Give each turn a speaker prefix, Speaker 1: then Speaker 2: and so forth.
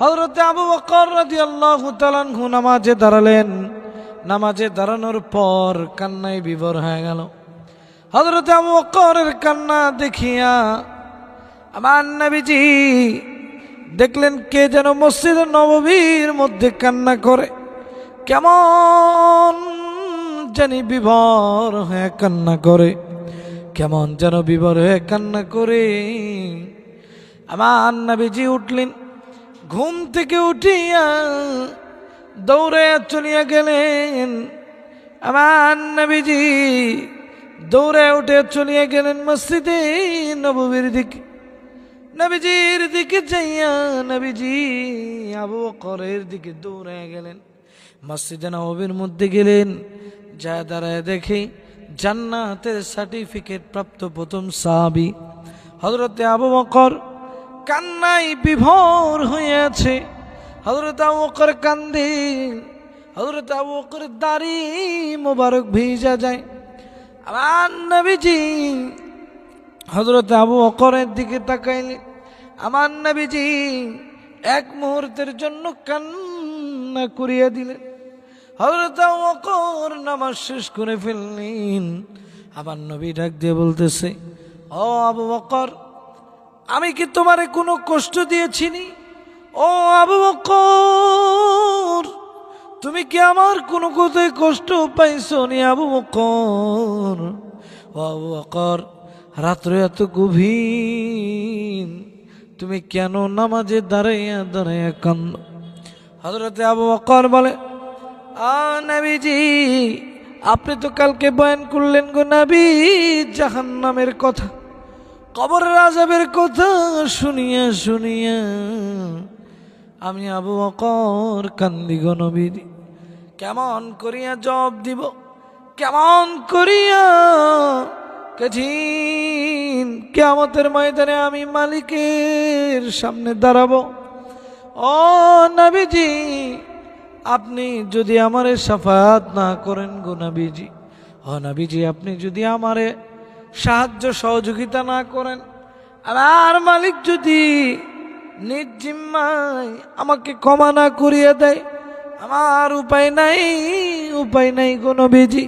Speaker 1: হজরতে আবু বকর রাজি আল্লাহ তালানহু নামাজে দাঁড়ালেন। নামাজে দাঁড়ানোর পর কান্নায় বিবর হয়ে গেল। হজরতে আবু বকরের কান্না দেখিয়া আমার নবীজি দেখলেন কে যেন মসজিদ নববীর মধ্যে কান্না করে। কেমন জানি বিভর হয়ে কান্না করে। কেমন যেন বিভর হয়ে কান্না করে। আমার নবীজি উঠলেন। ঘুম থেকে উঠিয়া দৌড়ে চলিয়া গেলেন। আমার নবীজি দৌড়ে উঠে চলিয়া গেলেন মসজিদে নববীর দিকে। নবীজির দিকে যাইয়া নবীজি আবু বকরের দিকে দৌড়ে গেলেন। মসজিদে নবীর মধ্যে গেলেন যা দাঁড়ায় দেখে জান্নাতের সার্টিফিকেট প্রাপ্ত প্রথম সাহাবি হজরতে আবু বকর কান্নাই বিভোর হয়ে আছে হজরত বকর কান্দে হজরত আবু বকর দাড়ি মোবারক ভিজা যায়। আমার নবীজি হজরত আবু অকরের দিকে তাকাইলে আমার নবীজি এক মুহূর্তের জন্য কান্না করিয়া দিলেন। হজরত আবু বকর নামাজ শেষ করে ফেললেন। আমার নবী ডাক দিয়ে বলতেছে, ও আবু বকর আমি কি তোমারে কোনো কষ্ট দিয়েছিনি? ও আবু বকর, তুমি কি আমার কোনো কোথায় কষ্ট পাইছো নি আবু বকর? ও আবু বকর, রাত্রে এত গভীর, তুমি কেন নামাজে দাঁড়াইয়া দাঁড়াইয়া কান্দ হজরতে আবু বকর বলে, আ নবীজি, আপনি তো কালকে বয়ান করলেন গো নবী, জাহান্নামের কথা। কবরের আজাবের কথা শুনিয়া শুনিয়া আমি আবু অকর কান্দি গো নবীজি কেমন করিয়া জব দিব? কেমন করিয়া? কঠিন কেমতের ময়দানে আমি মালিকের সামনে দাঁড়াবো। ও নবীজি, আপনি যদি আমারে সাফাত না করেন গো নবীজি। ও নবীজি, আপনি যদি আমারে সাহায্য সহযোগিতা না করেন। আর আর মালিক যদি নিজ আমাকে ক্ষমা না করিয়ে দেয়, আমার উপায় নাই উপায় নাই কোনো নবীজি।